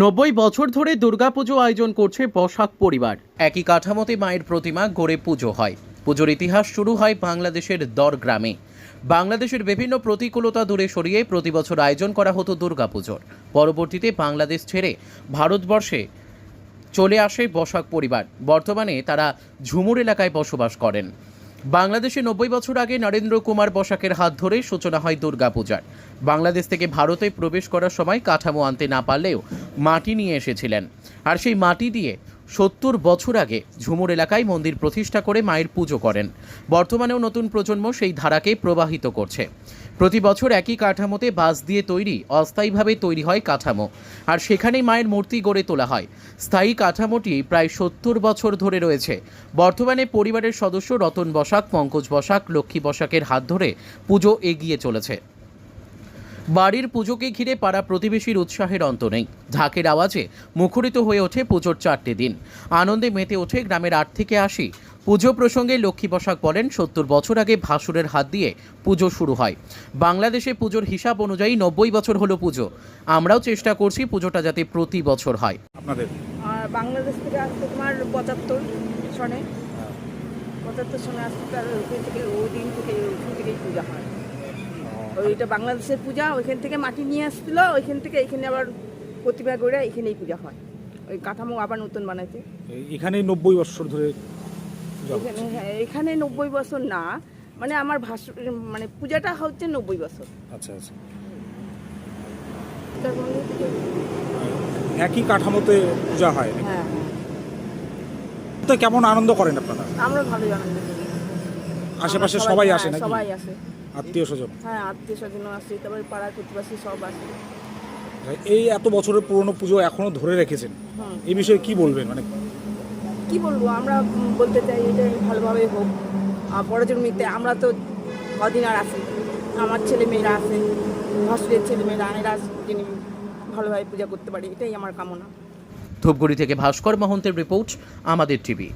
নব্বই বছর ধরে দুর্গাপুজো আয়োজন করছে বসাক পরিবার। একই কাঠামোতে মায়ের প্রতিমা গড়ে পুজো হয়। পুজোর ইতিহাস শুরু হয় বাংলাদেশের দর গ্রামে। বাংলাদেশের বিভিন্ন প্রতিকূলতা দূরে সরিয়ে প্রতি বছর আয়োজন করা হতো দুর্গাপুজোর। পরবর্তীতে বাংলাদেশ ছেড়ে ভারতবর্ষে চলে আসে বসাক পরিবার। বর্তমানে তারা ঝুমুর এলাকায় বসবাস করেন। বাংলাদেশে নব্বই বছর আগে নরেন্দ্র কুমার বসাকের হাত ধরে সূচনা হয় দুর্গাপূজার। বাংলাদেশ থেকে ভারতে প্রবেশ করার সময় কাঠামো আনতে না পারলেও মাটি নিয়ে এসেছিলেন। আর সেই মাটি দিয়ে সত্তর বছর আগে ঝুমুর এলাকায় মন্দির প্রতিষ্ঠা করে মায়ের পুজো করেন। বর্তমানেও নতুন প্রজন্ম সেই ধারাকে প্রবাহিত করছে। প্রতি বছর একই কাঠামোতে বাঁশ দিয়ে তৈরি, অস্থায়ীভাবে তৈরি হয় কাঠামো। আর সেখানেই মায়ের মূর্তি গড়ে তোলা হয়। স্থায়ী কাঠামোটি প্রায় সত্তর বছর ধরে রয়েছে। বর্তমানে পরিবারের সদস্য রতন বসাক, পঙ্কজ বসাক, লক্ষ্মী বসাকের হাত ধরে পুজো এগিয়ে চলেছে। বাড়ির পুজোকে ঘিরে পাড়া প্রতিবেশীর উৎসাহের অন্ত নেই। ঢাকের আওয়াজে মুখরিত হয়ে ওঠে পুজোর চারটে দিন। আনন্দে মেতে ওঠে গ্রামের আট থেকে আশি। পুজো প্রসঙ্গে লক্ষ্মী বসাক বলেন সত্তর বছর আগে ভাসুরের হাত দিয়ে পুজো শুরু হয়। বাংলাদেশে পুজোর হিসাব অনুযায়ী নব্বই বছর হলো পুজো। আমরাও চেষ্টা করছি পুজোটা যাতে প্রতি বছর হয়। আপনাদের? বাংলাদেশ থেকে আসতে তোমার পঁচাত্তর সনে। পঁচাত্তর সনে আসতে তার থেকে ওই দিন থেকে ওইখান থেকেই পূজা হয়। ওইটা বাংলাদেশের পূজা ওইখান থেকে মাটি নিয়ে আসছিল ওইখান থেকে এখানে আবার প্রতিভা করে এখানেই পূজা হয়। ওই কাঠামো আবার নতুন বানাইছে। এখানেই নব্বই বছর ধরে এখানে হ্যাঁ, এখানে নব্বই বছর না মানে আমার ভাস মানে পূজাটা হচ্ছে নব্বই বছর। আচ্ছা আচ্ছা। একই কাঠামোতে পূজা হয় হ্যাঁ হ্যাঁ। তো কেমন আনন্দ করেন আপনারা? আমরা ভালোই আনন্দ করি। আশেপাশে সবাই হ্যাঁ, আসে নাকি? সবাই আসে। আত্মীয় স্বজন? হ্যাঁ আত্মীয় স্বজনও আসে তারপরে পাড়ার প্রতিবেশী সব আসে এই এত বছরের পুরনো পুজো এখনও ধরে রেখেছেন? এই বিষয়ে কি বলবেন? মানে কি বলব? আমরা বলতে চাই এটা ভালোভাবে হোক। আর পরের জন্মিতে আমরা তো কদিন আর আছি আমার ছেলে মেয়েরা আছে হস্টেলের ছেলে মেয়েরা এরা যিনি ভালোভাবে পূজা করতে পারি এটাই আমার কামনা। ধূপগুড়ি থেকে ভাস্কর মহন্তের রিপোর্ট আমাদের টিভি।